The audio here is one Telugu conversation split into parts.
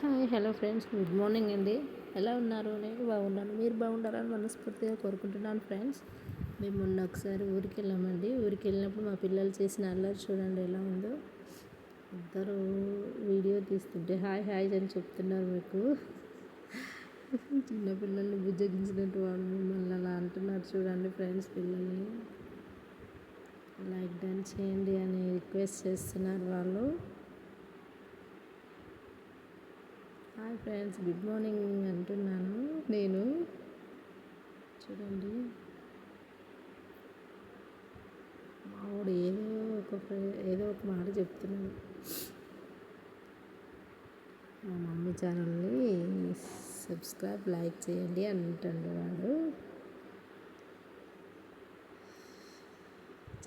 Hi hello friends. Good morning అండి. ఎలా ఉన్నారు? నేను బాగున్నాను. మీరు బాగుండాలని మనస్ఫూర్తిగా కోరుకుంటున్నాను ఫ్రెండ్స్. మేము మొన్న ఒకసారి ఊరికి వెళ్ళామండి. ఊరికి వెళ్ళినప్పుడు మా పిల్లలు చేసిన అల్లరి చూడండి ఎలా ఉందో. ఇద్దరు వీడియో తీస్తుంటే హాయ్ హాయ్ అని చెప్తున్నారు మీకు. చిన్నపిల్లల్ని బుజ్జగించినట్టు వాళ్ళు మిమ్మల్ని అలా అంటున్నారు చూడండి ఫ్రెండ్స్ పిల్లల్ని. లైక్ డన్ చేయండి అని రిక్వెస్ట్ చేస్తున్నారు వాళ్ళు. హాయ్ ఫ్రెండ్స్ గుడ్ మార్నింగ్ అంటున్నాను. నేను చూడండి. మావాడు ఏదో ఒక ఏదో ఒక మాట చెప్తున్నాడు. మా మమ్మీ ఛానల్ని సబ్స్క్రైబ్ లైక్ చేయండి అంటుండు వాడు.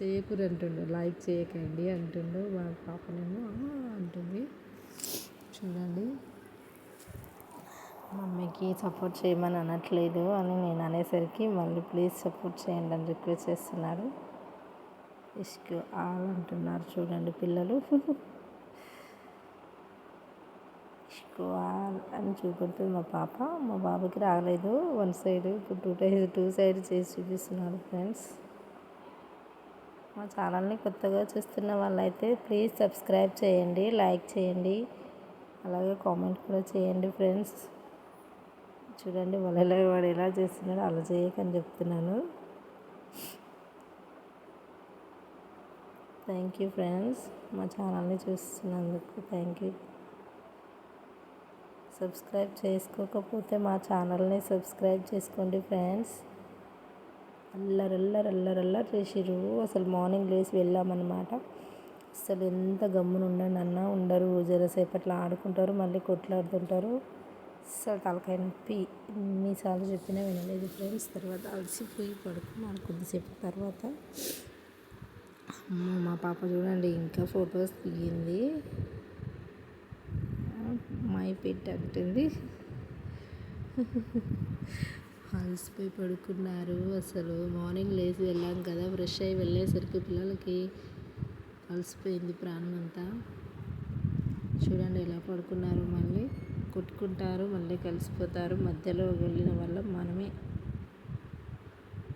చేయకూర అంటుండు లైక్ చేయకండి అంటుండు. మా పాపనేమో అంటుంది. చూడండి. మమ్మీకి సపోర్ట్ చేయమని అనట్లేదు అని నేను అనేసరికి మళ్ళీ ప్లీజ్ సపోర్ట్ చేయండి అని రిక్వెస్ట్ చేస్తున్నారు. ఇష్క్ ఆల్ అంటున్నారు చూడండి పిల్లలు. ఇష్క్ ఆల్ అని చూపెడుతుంది మా పాప. మా బాబుకి రాలేదు. వన్ సైడ్ ఇప్పుడు టూ టైస్ టూ సైడ్ చేసి చూపిస్తున్నారు ఫ్రెండ్స్. మా ఛానల్ని కొత్తగా చూస్తున్న వాళ్ళైతే ప్లీజ్ సబ్స్క్రైబ్ చేయండి లైక్ చేయండి అలాగే కామెంట్ కూడా చేయండి ఫ్రెండ్స్. చూడండి ఎలా వాడు ఎలా చేస్తున్నాడో అలా చేయకని చెప్తున్నాను. థ్యాంక్ యూ ఫ్రెండ్స్ మా ఛానల్ని చూస్తున్నందుకు థ్యాంక్ యూ సబ్స్క్రైబ్ చేసుకోకపోతే మా ఛానల్ని సబ్స్క్రైబ్ చేసుకోండి ఫ్రెండ్స్ అల్లరల్లర అల్లరల్లరి చేసిర్రు. అసలు మార్నింగ్ లేచి వెళ్ళామన్నమాట. అసలు ఎంత గమ్మున ఉండండి అన్న ఉండరు. జరసేపట్లో ఆడుకుంటారు మళ్ళీ కొట్లాడుతుంటారు. అసలు తలకాయ నొప్పి ఎన్నిసార్లు చెప్పినా వినలేదు ఫ్రెండ్స్. తర్వాత అలసిపోయి పడుకున్నాను కొద్దిసేపు తర్వాత. మా పాప చూడండి ఇంకా ఫొటోస్ దిగింది. మై పెట్ అంటుంది అలసిపోయి పడుకున్నారు అసలు. మార్నింగ్ లేచి వెళ్ళాం కదా ఫ్రెష్ అయ్యి వెళ్ళేసరికి పిల్లలకి అలసిపోయింది ప్రాణం అంతా చూడండి ఎలా పడుకున్నారు. మళ్ళీ కొట్టుకుంటారు మళ్ళీ కలిసిపోతారు. మధ్యలో వెళ్ళిన వల్ల మనమే.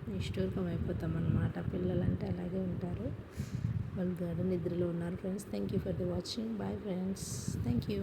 నిష్ఠూర్కం అయిపోతాం అన్నమాట పిల్లలంటే అలాగే ఉంటారు. వాళ్ళు గార్డెన్ నిద్రలో ఉన్నారు friends thank you for the watching bye friends thank you